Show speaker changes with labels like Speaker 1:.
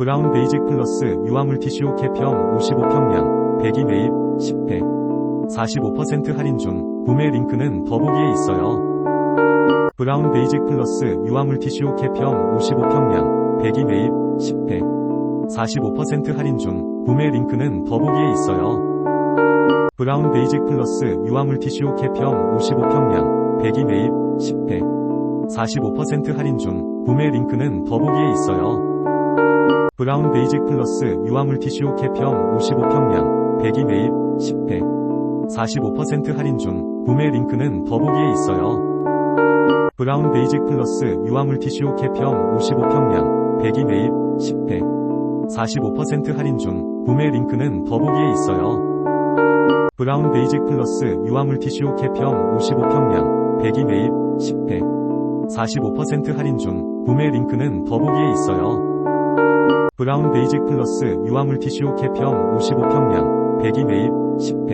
Speaker 1: 브라운 베이직 플러스 유화 물 티슈 개평 55평량 102 매입 10회 45% 할인 중 구매 링크는 더보기에 있어요. 브라운 베이직 플러스 유화 물 티슈 개평 55평량 102 매입 10회 45% 할인 중 구매 링크는 더보기에 있어요. 브라운 베이직 플러스 유화 물 티슈 개평 55평량 102 매입 10회 45% 할인 중 구매 링크는 더보기에 있어요. 브라운 베이직 플러스 유화 물 티슈 개평 55평량 102 매입 10회 45% 할인 중 구매 링크는 더보기에 있어요. 브라운 베이직 플러스 유화 물 티슈 개평 55평량 102 매입 10회 45% 할인 중 구매 링크는 더보기에 있어요. 브라운 베이직 플러스 유화 물 티슈 개평 55평량 102 매입 10회 45% 할인 중 구매 링크는 더보기에 있어요. 브라운 베이직 플러스 유화물 티슈 개평 55평량 102 매입 10회